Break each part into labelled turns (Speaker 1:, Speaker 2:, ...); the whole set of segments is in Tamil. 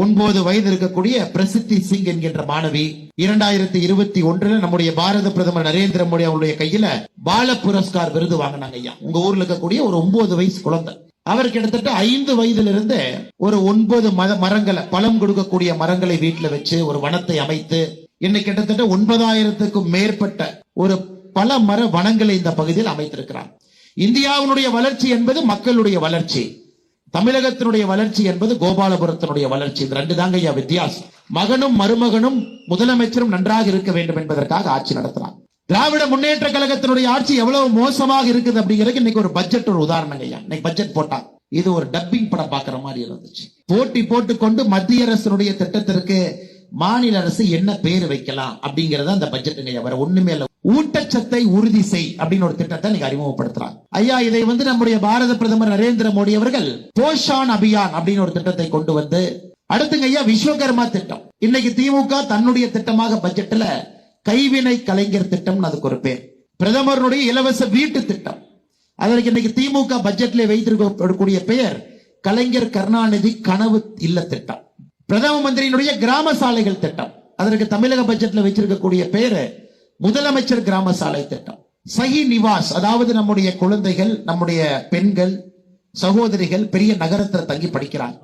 Speaker 1: ஒன்பது வயது இருக்கக்கூடிய பிரசித்தி சிங் என்கின்ற மாணவி இரண்டாயிரத்தி இருபத்தி ஒன்றுல நம்முடைய பாரத பிரதமர் நரேந்திர மோடி அவருடைய கையில பால புரஸ்கார் விருது வாங்கினாங்க ஐயா. உங்க ஊர்ல இருக்கக்கூடிய ஒரு ஒன்பது வயசு குழந்தை. அவர் கிட்டத்தட்ட ஐந்து வயதுல இருந்து ஒரு ஒன்பது மத மரங்களை பழம் கொடுக்கக்கூடிய மரங்களை வீட்டுல வச்சு ஒரு வனத்தை அமைத்து இன்னைக்கு கிட்டத்தட்ட ஒன்பதாயிரத்துக்கும் மேற்பட்ட ஒரு பல மர வனங்களை இந்த பகுதியில் அமைத்திருக்கிறார். இந்தியாவினுடைய வளர்ச்சி என்பது மக்களுடைய வளர்ச்சி. தமிழகத்தினுடைய வளர்ச்சி என்பது கோபாலபுரத்தினுடைய வளர்ச்சி. இது ரெண்டு தாங்க ஐயா வித்தியாசம். மகனும் மருமகனும் முதலமைச்சரும் நன்றாக இருக்க வேண்டும் என்பதற்காக ஆட்சி நடத்துறாங்க. திராவிட முன்னேற்ற கழகத்தினுடைய ஆட்சி எவ்வளவு மோசமாக இருக்குது அப்படிங்கிறதுக்கு இன்னைக்கு ஒரு பட்ஜெட் ஒரு உதாரணம் ஐயா. இன்னைக்கு பட்ஜெட் போட்டாங்க இது ஒரு டப்பிங் படம் பாக்குற மாதிரி இருந்துச்சு. போட்டி போட்டுக்கொண்டு மத்திய அரசினுடைய திட்டத்திற்கு மாநில அரசு என்ன பேர் வைக்கலாம் அப்படிங்கறத அந்த பட்ஜெட் ஐயா. வேற ஒண்ணுமே இல்ல. ஊட்டச்சத்தை உறுதி செய் அப்படின்னு ஒரு திட்டத்தை நீங்க அறிமுகப்படுத்துறாங்க ஐயா இதை வந்து நம்முடைய பாரத பிரதமர் நரேந்திர மோடி அவர்கள் போஷான் அபியான் அப்படின்னு ஒரு திட்டத்தை கொண்டு வந்து அடுத்துங்க ஐயா விஸ்வகர்மா திட்டம். இன்னைக்கு திமுக தன்னுடைய திட்டமாக பட்ஜெட்ல கைவினை கலைஞர் திட்டம் அதுக்கு ஒரு பேர். பிரதமருடைய இலவச வீட்டு திட்டம். அதற்கு இன்னைக்கு திமுக பட்ஜெட்ல வைத்திருக்கக்கூடிய பெயர் கலைஞர் கருணாநிதி கனவு இல்ல திட்டம். பிரதம மந்திரியினுடைய கிராம சாலைகள் திட்டம். அதற்கு தமிழக பட்ஜெட்ல வச்சிருக்கக்கூடிய பெயர் முதலமைச்சர் கிராம சாலை திட்டம். சஹி நிவாஸ் அதாவது நம்முடைய குழந்தைகள் நம்முடைய பெண்கள் சகோதரிகள் பெரிய நகரத்தில் தங்கி படிக்கிறாங்க.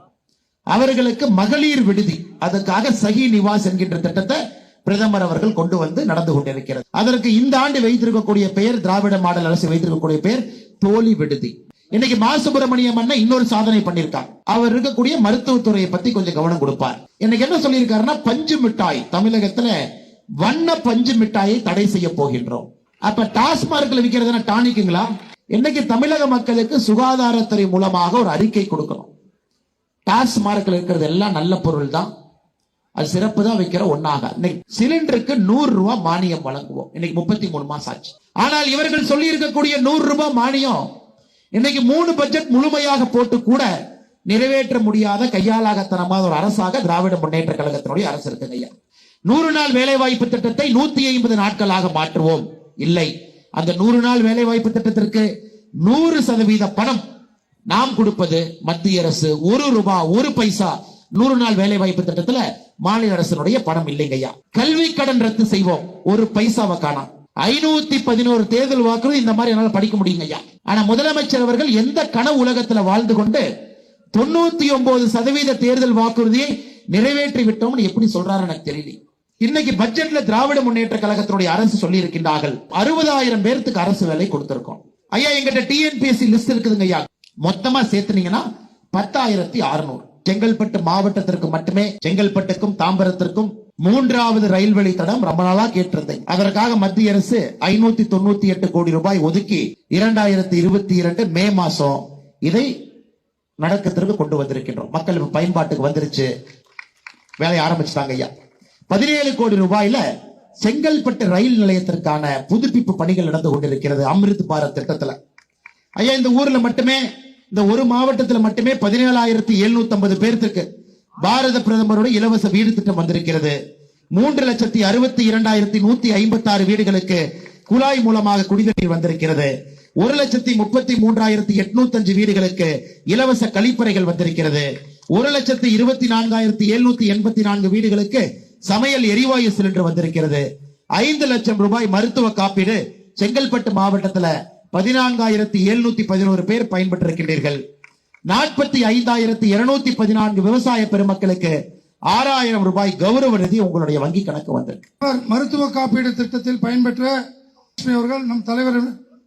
Speaker 1: அவர்களுக்கு மகளிர் விடுதி அதற்காக சஹி நிவாஸ் என்கின்ற திட்டத்தை பிரதமர் அவர்கள் கொண்டு வந்து நடந்து கொண்டிருக்கிறது. அதற்கு இந்த ஆண்டு வைத்திருக்கக்கூடிய பெயர் திராவிட மாடல் அரசு வைத்திருக்கக்கூடிய பெயர் தோழி விடுதி. இன்னைக்கு மா. சுப்பிரமணியம் அண்ணன் இன்னொரு சாதனை பண்ணியிருக்காங்க அவர் இருக்கக்கூடிய மருத்துவத்துறையை பத்தி கொஞ்சம் கவனம் கொடுப்பார். இன்னைக்கு என்ன சொல்லியிருக்காருன்னா பஞ்சு மிட்டாய் தமிழகத்துல வண்ண பஞ்சு மிட்டாயை தடை செய்ய போகின்றோம். அப்ப டாஸ்மார்க்ல விற்கிறதுனா டானிக்குங்களா? இன்னைக்கு தமிழக மக்களுக்கு சுகாதாரத்துறை மூலமாக ஒரு அறிக்கை கொடுக்கணும் டாஸ்மார்க்ல இருக்கிறது எல்லாம் நல்ல பொருள் தான் அது சிறப்பு தான் வைக்கிற ஒன்னாக இன்னைக்கு சிலிண்டருக்கு நூறு ரூபாய் மானியம் வழங்குவோம். இன்னைக்கு முப்பத்தி மூணு மாசம் ஆச்சு. ஆனால் இவர்கள் சொல்லி இருக்கக்கூடிய நூறு ரூபாய் மானியம் இன்னைக்கு மூணு பட்ஜெட் முழுமையாக போட்டு கூட நிறைவேற்ற முடியாத கையாளாகத்தனமான ஒரு அரசாக திராவிட முன்னேற்ற கழகத்தினுடைய அரசு இருக்குங்க ஐயா. நூறு நாள் வேலை வாய்ப்பு திட்டத்தை நூத்தி ஐம்பது நாட்களாக மாற்றுவோம். இல்லை. அந்த நூறு நாள் வேலை வாய்ப்பு திட்டத்திற்கு நூறு சதவீத பணம் நாம் கொடுப்பது மத்திய அரசு ஒரு ரூபாய் ஒரு பைசா நூறு நாள் வேலை வாய்ப்பு திட்டத்துல மாநில அரசினுடைய பணம் இல்லைங்கய்யா கல்வி கடன் ரத்து செய்வோம். ஒரு பைசாவை காணாம் ஐநூத்தி பதினோரு தேர்தல் வாக்குறுதி இந்த மாதிரி என்னால படிக்க முடியுங்க ஐயா. ஆனா முதலமைச்சர் அவர்கள் எந்த கன உலகத்துல வாழ்ந்து கொண்டு தொண்ணூத்தி ஒன்பது சதவீத தேர்தல் வாக்குறுதியை நிறைவேற்றி விட்டோம்னு எப்படி சொல்றாரு எனக்கு தெரியல இன்னைக்கு பட்ஜெட்ல திராவிட முன்னேற்ற கழகத்தினுடைய அரசு சொல்லி இருக்கின்றார்கள் அறுபதாயிரம் பேர்த்துக்கு அரசு வேலை கொடுத்திருக்கோம். ஐயா எங்கிட்ட டிஎன்பிஎஸ்சி லிஸ்ட் இருக்குதுங்க ஐயா. மொத்தமா சேர்த்துனீங்கன்னா பத்தாயிரத்தி அறுநூறு. செங்கல்பட்டு மாவட்டத்திற்கு மட்டுமே செங்கல்பட்டுக்கும் தாம்பரத்திற்கும் மூன்றாவது ரயில் வழி தடம் ரொம்ப நாளா கேட்டிருந்தேன். அதற்காக மத்திய அரசு ஐநூத்தி தொண்ணூத்தி எட்டு கோடி ரூபாய் ஒதுக்கி இரண்டாயிரத்தி இருபத்தி இரண்டு மே மாசம் இதை நடக்கத்திற்கு கொண்டு வந்திருக்கின்றோம். மக்கள் பயன்பாட்டுக்கு வந்துருச்சு. வேலையை ஆரம்பிச்சுட்டாங்க ஐயா. பதினேழு கோடி ரூபாயில செங்கல்பட்டு ரயில் நிலையத்திற்கான புதுப்பிப்பு பணிகள் நடந்து கொண்டிருக்கிறது அமிர்த் பாரத் திட்டத்துல. ஐயா இந்த ஊர்ல மட்டுமே இந்த ஒரு மாவட்டத்துல மட்டுமே பதினேழாயிரத்தி எழுநூத்தி ஐம்பது பேர்த்துக்கு பாரத பிரதமருடைய இலவச வீடு திட்டம் வந்திருக்கிறது. மூன்று லட்சத்தி அறுபத்தி இரண்டாயிரத்தி நூத்தி ஐம்பத்தி ஆறு வீடுகளுக்கு குழாய் மூலமாக குடிநீர் வந்திருக்கிறது. ஒரு லட்சத்தி முப்பத்தி மூன்றாயிரத்தி எட்நூத்தி அஞ்சு வீடுகளுக்கு இலவச கழிப்பறைகள் வந்திருக்கிறது. ஒரு லட்சத்தி இருபத்தி நான்காயிரத்தி எழுநூத்தி எண்பத்தி நான்கு வீடுகளுக்கு சமையல் எரிவாயு சிலிண்டர் வந்திருக்கிறது. ஐந்து லட்சம் ரூபாய் மருத்துவ காப்பீடு செங்கல்பட்டு மாவட்டத்துல பதினான்காயிரத்தி எழுநூத்தி பதினோரு பேர் பயன்பெற்றிருக்கின்றீர்கள். நாற்பத்தி ஐந்தாயிரத்தி இருநூத்தி பதினான்கு விவசாய பெருமக்களுக்கு ஆறாயிரம் ரூபாய் கௌரவ நிதி உங்களுடைய வங்கி கணக்கு வந்திருக்கு.
Speaker 2: மருத்துவ காப்பீடு திட்டத்தில் பயன்பெற்ற அவர்கள் நம் தலைவர்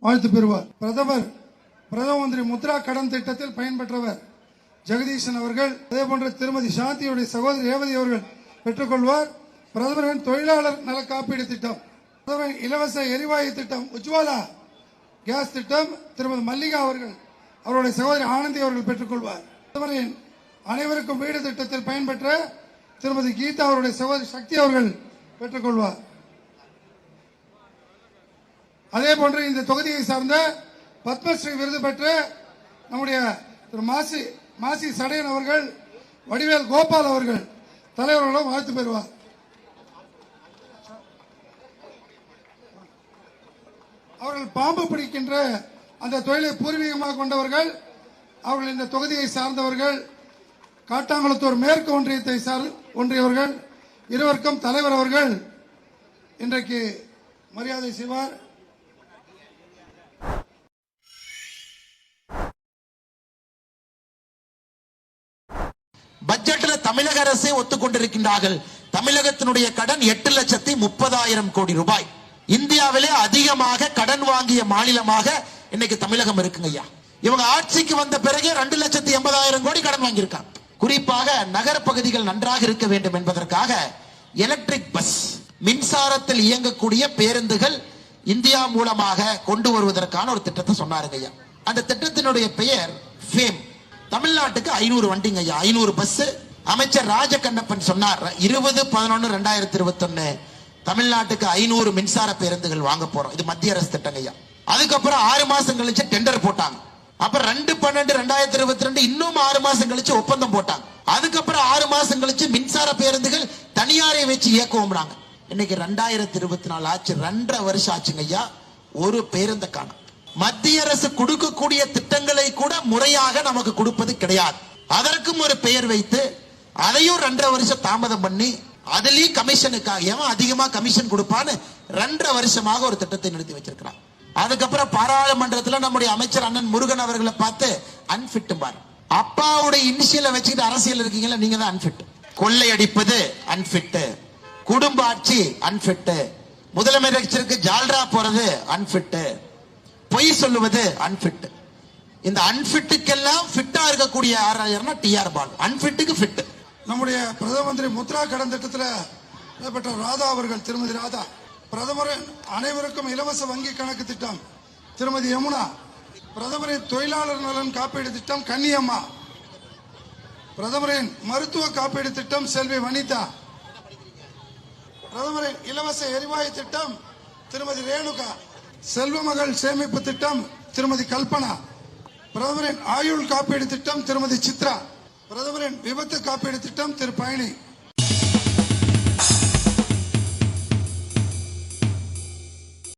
Speaker 2: வாழ்த்து பெறுவார். பிரதமர் பிரதம மந்திரி முத்ரா கடன் திட்டத்தில் பயன்பெற்றவர் ஜெகதீசன் அவர்கள் அதே போன்ற திருமதி சாந்தியுடைய சகோதரி ரேவதி அவர்கள் பெற்றுக்கொள்வார். பிரதமரின் தொழிலாளர் நல காப்பீடு திட்டம் பிரதமரின் இலவச எரிவாயு திட்டம் உஜ்வாலா கேஸ் திட்டம் திருமதி மல்லிகா அவர்கள் அவருடைய சகோதரி ஆனந்தி அவர்கள் பெற்றுக்கொள்வார். பிரதமரின் அனைவருக்கும் வீடு திட்டத்தில் பயன்பெற்ற திருமதி கீதா அவருடைய சகோதரி சக்தி அவர்கள் பெற்றுக்கொள்வார். அதே போன்று இந்த தொகுதியை சார்ந்த பத்மஸ்ரீ விருது பெற்ற நம்முடைய திரு மாசி மாசி சடையன் அவர்கள் வடிவேல் கோபால் அவர்கள் தலைவர்களும் வாழ்த்து பெறுவார். அவர்கள் பாம்பு பிடிக்கின்ற அந்த தொழிலை பூர்வீகமாக கொண்டவர்கள் அவர்கள் இந்த தொகுதியை சார்ந்தவர்கள் காட்டாங்குளத்தூர் மேற்கு ஒன்றியத்தை சார் ஒன்றியவர்கள் இருவருக்கும் தலைவர் அவர்கள் இன்றைக்கு மரியாதை செய்வார்.
Speaker 1: பட்ஜெட் தமிழக அரசே ஒத்துக்கொண்டிருக்கின்றார்கள். தமிழகத்தினுடைய கடன் எட்டு லட்சத்தி முப்பதாயிரம் கோடி ரூபாய். இந்தியாவிலே அதிகமாக கடன் வாங்கிய மாநிலமாக இன்னைக்கு தமிழகம் இருக்குங்க ஐயா. இவங்க ஆட்சிக்கு வந்த பிறகு ரெண்டு லட்சத்தி எண்பதாயிரம் கோடி கடன் வாங்கியிருக்காங்க. குறிப்பாக நகர பகுதிகள் நன்றாக இருக்க வேண்டும் என்பதற்காக எலக்ட்ரிக் பஸ் மின்சாரத்தில் இயங்கக்கூடிய பேருந்துகள் இந்தியா மூலமாக கொண்டு வருவதற்கான ஒரு திட்டத்தை சொன்னாருங்க ஐயா. அந்த திட்டத்தினுடைய பெயர் ஃபேம். தமிழ்நாட்டுக்கு ஐநூறு வண்டிங்க ஐயா. ஐநூறு பஸ் அமைச்சர் ராஜகண்ணப்பன் சொன்னார் இருபது பதினொன்னு ரெண்டாயிரத்தி இருபத்தொன்னு தமிழ்நாட்டுக்கு ஐநூறு மின்சார பேருந்துகள் வாங்க போறோம். இது மத்திய அரசு திட்டங்க ஐயா. அதுக்கப்புறம் ஆறு மாசம் கழிச்சு டெண்டர் போட்டாங்க. அப்புறம் ரெண்டு பன்னெண்டு ரெண்டாயிரத்தி இருபத்தி ரெண்டு இன்னும் ஆறு மாசம் கழிச்சு ஒப்பந்தம் போட்டாங்க. அதுக்கப்புறம் ஆறு மாசம் கழிச்சு மின்சார பேருந்துகள் தனியாரை வச்சு இயக்குவோம்னாங்க. இன்னைக்கு ரெண்டாயிரத்தி இருபத்தி நாலு ஆச்சு ரெண்டரை வருஷம் ஆச்சுங்க ஐயா. ஒரு பேருந்தை காணும். மத்திய அரசு கொடுக்கக்கூடிய திட்டங்களை கூட முறையாக நமக்கு கொடுப்பது கிடையாது. அதற்கும் ஒரு பெயர் வைத்து அதையும் ரெண்டரை வருஷம் தாமதம் பண்ணி அதுலயும் கமிஷனுக்காக எவன் அதிகமா கமிஷன் கொடுப்பான்னு ரெண்டரை வருஷமாக ஒரு திட்டத்தை நிறுத்தி வச்சிருக்கிறான். அதுக்கப்புறம் பாராளுமன்றத்துல நம்முடைய அமைச்சர் அண்ணன் முருகன் அவர்களை பார்த்து அன்பிட் பாரு. அப்பாவுடைய இனிஷியலை வச்சுக்கிட்டு அரசியல் இருக்கீங்களா நீங்க தான் அன்பிட் கொள்ளையடிப்பது அன்பிட் குடும்ப ஆட்சி அன்பிட் முதலமைச்சருக்கு ஜால்ரா போறது அன்பிட் பொய் சொல்லுவது அன்பிட் இந்த அன்பிட்டுக்கெல்லாம் ஃபிட்டா இருக்கக்கூடிய யாராயிருன்னா டிஆர் பால். அன்பிட்டுக்கு ஃபிட்டு
Speaker 2: நம்முடைய பிரதம மந்திரி முத்ரா கடன் திட்டத்தில் பெற்ற ராதா அவர்கள் திருமதி ராதா. பிரதமரின் அனைவருக்கும் இலவச வங்கி கணக்கு திட்டம். திருமதி யமுனா பிரதமரின் தொழிலாளர் நலன் காப்பீடு திட்டம் கன்னியம்மா. பிரதமரின் மருத்துவ காப்பீடு திட்டம் செல்வி வனிதா. பிரதமரின் இலவச எரிவாயு திட்டம் திருமதி ரேணுகா. செல்வமகள் சேமிப்பு திட்டம் திருமதி கல்பனா. பிரதமரின் ஆயுள் காப்பீடு திட்டம் திருமதி சித்ரா. பிரதமரின் விபத்து காப்பீடு திட்டம் திரு பழனி.